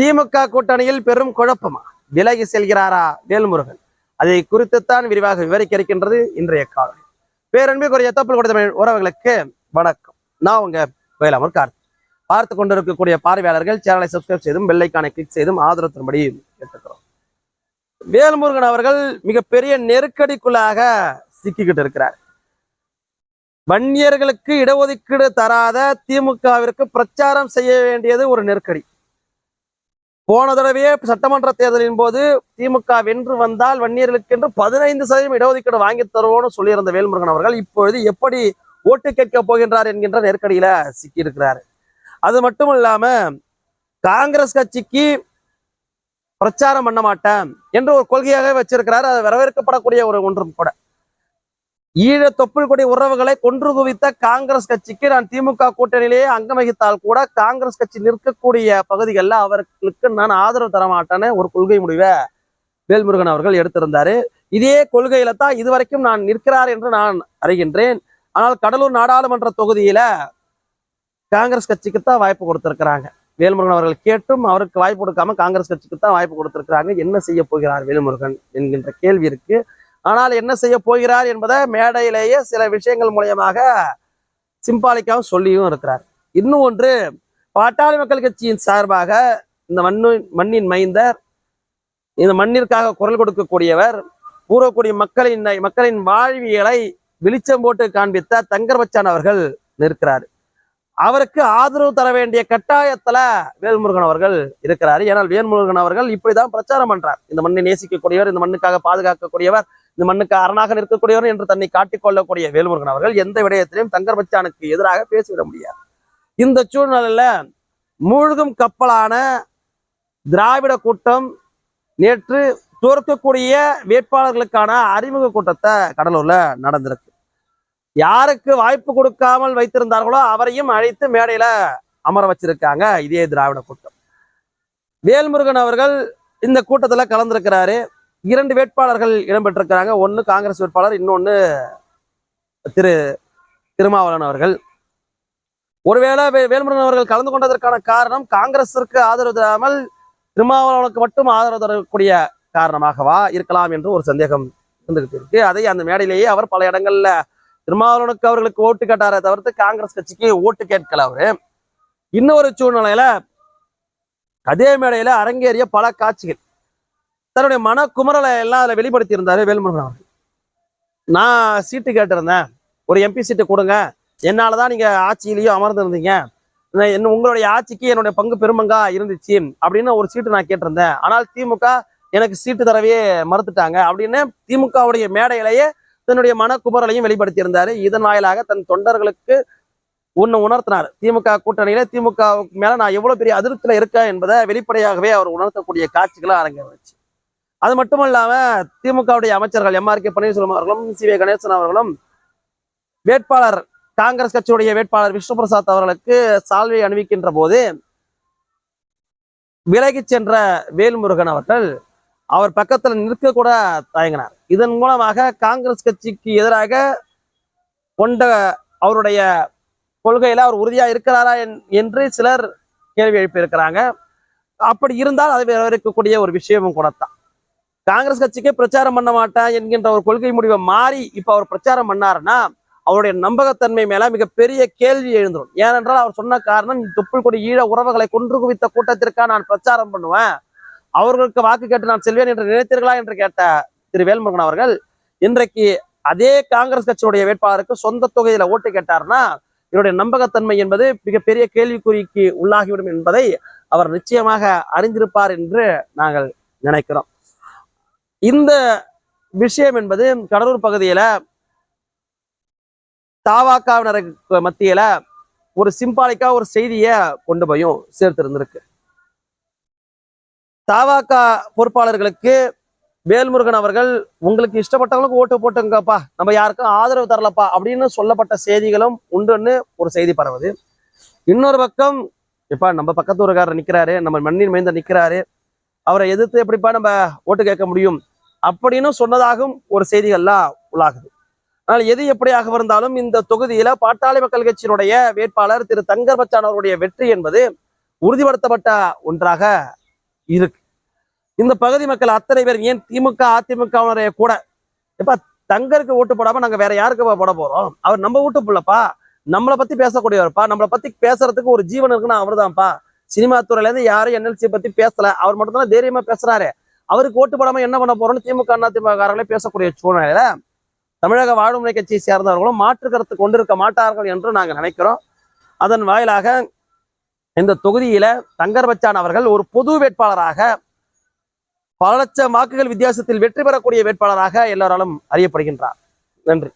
திமுக கூட்டணியில் பெரும் குழப்பமா? விலகி செல்கிறாரா வேல்முருகன்? அதை குறித்துத்தான் விரிவாக விவரிக்க இருக்கின்றது இன்றைய காலம் பேரன்பிற்குரிய தப்பு கொடுத்த உறவுகளுக்கு வணக்கம். நான் உங்க வேலாமர் கார்த்தி. பார்த்து கொண்டிருக்கக்கூடிய பார்வையாளர்கள் சேனலை சப்ஸ்கிரைப் செய்தும் பெல்லைக்கானை கிளிக் செய்தும் ஆதரவு தரும்படி கேட்டுக்கிறோம். வேல்முருகன் அவர்கள் மிகப்பெரிய நெருக்கடிக்குள்ளாக சிக்கிக்கிட்டு இருக்கிறார். வன்னியர்களுக்கு இடஒதுக்கீடு தராத திமுகவிற்கு பிரச்சாரம் செய்ய வேண்டியது ஒரு நெருக்கடி. போன தடவையே சட்டமன்ற தேர்தலின் போது திமுக வென்று வந்தால் வன்னியர்களுக்கு என்று பதினைந்து சதவீதம் இடஒதுக்கீடு வாங்கி தருவோம்னு சொல்லியிருந்த வேல்முருகன் அவர்கள் இப்பொழுது எப்படி ஓட்டு கேட்க போகின்றார் என்கின்ற நெருக்கடியில சிக்கியிருக்கிறார். அது மட்டும் இல்லாம காங்கிரஸ் கட்சிக்கு பிரச்சாரம் பண்ண மாட்டேன் என்று ஒரு கொள்கையாக வச்சிருக்கிறார். அது வரவேற்கப்படக்கூடிய ஒரு ஒன்றும் கூட. ஈழ தொப்புள் கொடி உறவுகளை கொன்று குவித்த காங்கிரஸ் கட்சிக்கு நான் திமுக கூட்டணியிலேயே அங்கம் வகித்தால் கூட காங்கிரஸ் கட்சி நிற்கக்கூடிய பகுதிகளில் அவர்களுக்கு நான் ஆதரவு தர மாட்டேன்னு ஒரு கொள்கை முடிவை வேல்முருகன் அவர்கள் எடுத்திருந்தாரு. இதே கொள்கையில தான் இதுவரைக்கும் நான் நிற்கிறார் என்று நான் அறிகின்றேன். ஆனால் கடலூர் நாடாளுமன்ற தொகுதியில காங்கிரஸ் கட்சிக்கு தான் வாய்ப்பு கொடுத்திருக்கிறாங்க. வேல்முருகன் அவர்கள் கேட்டும் அவருக்கு வாய்ப்பு கொடுக்காம காங்கிரஸ் கட்சிக்கு தான் வாய்ப்பு கொடுத்திருக்கிறாங்க. என்ன செய்ய போகிறார் வேல்முருகன் என்கின்ற கேள்வி இருக்கு. ஆனால் என்ன செய்ய போகிறார் என்பதை மேடையிலேயே சில விஷயங்கள் மூலியமாக சிம்பாலிக்காவும் சொல்லியும் இருக்கிறார். இன்னும் ஒன்று பாட்டாளி மக்கள் கட்சியின் சார்பாக இந்த மண்ணு மண்ணின் மைந்தர் இந்த மண்ணிற்காக குரல் கொடுக்கக்கூடியவர் கூறக்கூடிய மக்களின் மக்களின் வாழ்வியலை வெளிச்சம் போட்டு காண்பித்த தங்கர் பச்சான் அவர்கள் நிற்கிறார். அவருக்கு ஆதரவு தர வேண்டிய கட்டாயத்துல வேல்முருகன் அவர்கள் இருக்கிறார். ஏனால் வேல்முருகன் அவர்கள் இப்படிதான் பிரச்சாரம் பண்றார். இந்த மண்ணை நேசிக்கக்கூடியவர் இந்த மண்ணுக்காக பாதுகாக்கக்கூடியவர் இந்த மண்ணுக்கு அரணாக நிற்கக்கூடியவர் என்று தன்னை காட்டிக்கொள்ளக்கூடிய வேல்முருகன் அவர்கள் எந்த விடயத்திலையும் தங்கர் பச்சானுக்கு எதிராக பேசிவிட முடியாது. இந்த சூழ்நிலையில மூழ்கும் கப்பலான திராவிட கூட்டம் நேற்று தோற்கக்கூடிய வேட்பாளர்களுக்கான அறிமுக கூட்டத்தை கடலூர்ல நடந்திருக்கு. யாருக்கு வாய்ப்பு கொடுக்காமல் வைத்திருந்தார்களோ அவரையும் அழைத்து மேடையில அமர வச்சிருக்காங்க. இதே திராவிட கூட்டம். வேல்முருகன் அவர்கள் இந்த கூட்டத்துல கலந்திருக்கிறாரு. இரண்டு வேட்பாளர்கள் இடம்பெற்றிருக்கிறாங்க. ஒன்று காங்கிரஸ் வேட்பாளர் இன்னொன்னு திரு திருமாவளவன் அவர்கள். ஒருவேளை வே- வேல்முருகன் அவர்கள் கலந்து கொண்டதற்கான காரணம் காங்கிரசிற்கு ஆதரவு தராமல் திருமாவளவனுக்கு மட்டும் ஆதரவு தரக்கூடிய காரணமாகவா இருக்கலாம் என்று ஒரு சந்தேகம் இருந்துகிட்டு இருக்கு. அதை அந்த மேடையிலேயே அவர் பல இடங்கள்ல திருமாவளவனுக்கு அவர்களுக்கு ஓட்டு கேட்டாரே தவிர்த்து காங்கிரஸ் கட்சிக்கு ஓட்டு கேட்கல அவரு. இன்னொரு சூழ்நிலையில அதே மேடையில அரங்கேறிய பல காட்சிகள். தன்னுடைய மன குமரலை எல்லாம் அதில் வெளிப்படுத்தி இருந்தாரு வேல்முருகன் அவர்கள். நான் சீட்டு கேட்டிருந்தேன். ஒரு எம்பி சீட்டு கொடுங்க. என்னால தான் நீங்க ஆட்சியிலையும் அமர்ந்திருந்தீங்க. என்ன உங்களுடைய ஆட்சிக்கு என்னுடைய பங்கு பெருமங்கா இருந்துச்சு அப்படின்னு ஒரு சீட்டு நான் கேட்டிருந்தேன். ஆனால் திமுக எனக்கு சீட்டு தரவே மறுத்துட்டாங்க அப்படின்னு திமுகவுடைய மேடையிலேயே தன்னுடைய மனக்குமரலையும் வெளிப்படுத்தி இருந்தாரு இதன் வாயிலாக தன் தொண்டர்களுக்கு ஒன்னு உணர்த்தினார். திமுக கூட்டணியில திமுக மேல நான் எவ்வளவு பெரிய அதிருப்தியில இருக்கேன் என்பதை வெளிப்படையாகவே அவர் உணர்த்தக்கூடிய காட்சிகளை அரங்கேறிச்சு அது மட்டும் இல்லாம திமுகவுடைய அமைச்சர்கள் எம்ஆர் கே பன்னீர்செல்வம் அவர்களும் சி வே கணேசன் அவர்களும் வேட்பாளர் காங்கிரஸ் கட்சியுடைய வேட்பாளர் விஷ்ணு பிரசாத் அவர்களுக்கு சால்வை அணிவிக்கின்ற போது விலகி சென்ற வேல்முருகன் அவர்கள் அவர் பக்கத்துல நிற்க கூட தயங்கினார். இதன் மூலமாக காங்கிரஸ் கட்சிக்கு எதிராக கொண்ட அவருடைய கொள்கையில அவர் உறுதியா இருக்கிறாரா என்- என்று சிலர் கேள்வி எழுப்பியிருக்கிறாங்க. அப்படி இருந்தால் அது வரவேற்கக்கூடிய ஒரு விஷயமும் கூடத்தான். காங்கிரஸ் கட்சிக்கே பிரச்சாரம் பண்ண மாட்டேன் என்கின்ற ஒரு கொள்கை முடிவை மாறி இப்ப அவர் பிரச்சாரம் பண்ணாருன்னா அவருடைய நம்பகத்தன்மை மேல மிகப்பெரிய கேள்வி எழுந்துடும் ஏனென்றால் அவர் சொன்ன காரணம் தொப்புள் கொடி ஈழ உறவுகளை கொன்று குவித்த கூட்டத்திற்காக நான் பிரச்சாரம் பண்ணுவேன்? அவர்களுக்கு வாக்கு கேட்டு நான் செல்வேன் என்று நினைத்தீர்களா? என்று கேட்ட திரு வேல்முருகன் அவர்கள் இன்றைக்கு அதே காங்கிரஸ் கட்சியுடைய வேட்பாளருக்கு சொந்த தொகையில ஓட்டு கேட்டார்னா இவருடைய நம்பகத்தன்மை என்பது மிகப்பெரிய கேள்விக்குறிக்கு உள்ளாகிவிடும் என்பதை அவர் நிச்சயமாக அறிந்திருப்பார் என்று நாங்கள் நினைக்கிறோம். இந்த விஷயம் என்பது கடலூர் பகுதியில தாவாக்காவினருக்கு மத்தியில ஒரு சிம்பாலிக்கா ஒரு செய்தியை கொண்டு போயும் சேர்த்திருந்திருக்கு. தாவாக்கா பொறுப்பாளர்களுக்கு வேல்முருகன் அவர்கள் உங்களுக்கு இஷ்டப்பட்டவங்களுக்கு ஓட்டு போட்டுங்கப்பா நம்ம யாருக்கும் ஆதரவு தரலப்பா. அப்படின்னு சொல்லப்பட்ட செய்திகளும் உண்டுன்னு ஒரு செய்தி பரவுது. இன்னொரு பக்கம் இப்ப நம்ம பக்கத்து ஊருக்காரர் நிக்கிறாரு நம்ம மண்ணின் மைந்த நிக்கிறாரு. அவரை எதிர்த்து எப்படிப்பா நம்ம ஓட்டு கேட்க முடியும் அப்படின்னு சொன்னதாகவும் ஒரு செய்திகள்லாம் உள்ளாகுது. ஆனால் எது எப்படியாக இருந்தாலும் இந்த தொகுதியில பாட்டாளி மக்கள் கட்சியினுடைய வேட்பாளர் திரு தங்கர் பச்சான் அவருடைய வெற்றி என்பது உறுதிப்படுத்தப்பட்ட ஒன்றாக இருக்கு. இந்த பகுதி மக்கள் அத்தனை பேர் ஏன் திமுக அதிமுகவினரைய கூட? எப்ப தங்கருக்கு ஓட்டு போடாம நாங்க வேற யாருக்கு போட போறோம்? அவர் நம்ம வீட்டு புள்ளப்பா. நம்மளை பத்தி பேசக்கூடியவர்ப்பா. நம்மளை பத்தி பேசுறதுக்கு ஒரு ஜீவன் இருக்குன்னா அவர்தான்ப்பா. சினிமா துறையில இருந்து யாரும் என்எல்சி பத்தி பேசல. அவர் மட்டும் தான் தைரியமா பேசுறாரு. அவருக்கு ஓட்டு போடாம என்ன பண்ண போறோம்னு திமுக அதிமுக பேசக்கூடிய சூழ்நிலையில தமிழக வாழ்முறை கட்சியை சேர்ந்தவர்களும் மாற்று கருத்து கொண்டிருக்க மாட்டார்கள் என்று நாங்கள் நினைக்கிறோம். அதன் வாயிலாக இந்த தொகுதியில தங்கர் பச்சான் அவர்கள் ஒரு பொது வேட்பாளராக பல லட்சம் வாக்குகள் வித்தியாசத்தில் வெற்றி பெறக்கூடிய வேட்பாளராக எல்லோராலும் அறியப்படுகின்றார். நன்றி.